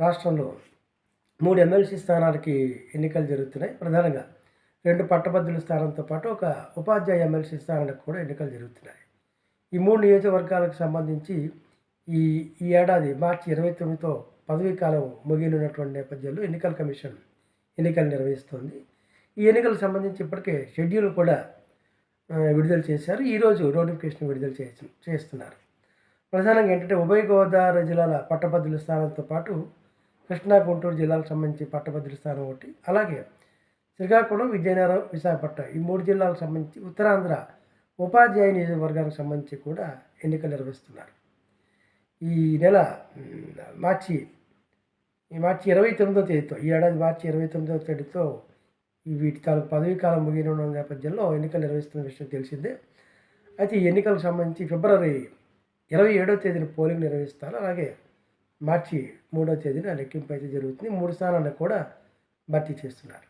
రాష్ట్రంలో మూడు ఎమ్మెల్సీ స్థానాలకి ఎన్నికలు జరుగుతున్నాయి. ప్రధానంగా రెండు పట్టభద్రుల స్థానంతో పాటు ఒక ఉపాధ్యాయ ఎమ్మెల్సీ స్థానానికి కూడా ఎన్నికలు జరుగుతున్నాయి. ఈ మూడు నియోజకవర్గాలకు సంబంధించి ఈ ఈ ఏడాది మార్చి ఇరవై తొమ్మిదితో పదవీ కాలం ముగియనున్నటువంటి నేపథ్యంలో ఎన్నికల కమిషన్ ఎన్నికలు నిర్వహిస్తోంది. ఈ ఎన్నికలకు సంబంధించి ఇప్పటికే షెడ్యూల్ కూడా విడుదల చేశారు. ఈరోజు నోటిఫికేషన్ విడుదల చే చేస్తున్నారు. ప్రధానంగా ఏంటంటే ఉభయ గోదావరి జిల్లాల పట్టభద్రుల స్థానంతో పాటు కృష్ణా గుంటూరు జిల్లాలకు సంబంధించి పట్టభద్రుల స్థానం ఒకటి. అలాగే శ్రీకాకుళం విజయనగరం విశాఖపట్నం ఈ మూడు జిల్లాలకు సంబంధించి ఉత్తరాంధ్ర ఉపాధ్యాయ నియోజకవర్గానికి సంబంధించి కూడా ఎన్నికలు నిర్వహిస్తున్నారు. ఈ నెల మార్చి ఈ మార్చి ఇరవై తొమ్మిదో తేదీతో ఈ ఏడాది మార్చి ఇరవై తొమ్మిదో తేదీతో వీటి తాలూకు పదవీ కాలం ముగిన నేపథ్యంలో ఎన్నికలు నిర్వహిస్తున్న విషయం తెలిసిందే. అయితే ఈ ఎన్నికలకు సంబంధించి ఫిబ్రవరి ఇరవై ఏడో తేదీన పోలింగ్ నిర్వహిస్తారు. అలాగే మార్చి మూడో తేదీన లెక్కింపు అయితే జరుగుతుంది. మూడు స్థానాలను కూడా భర్తీ చేస్తున్నారు.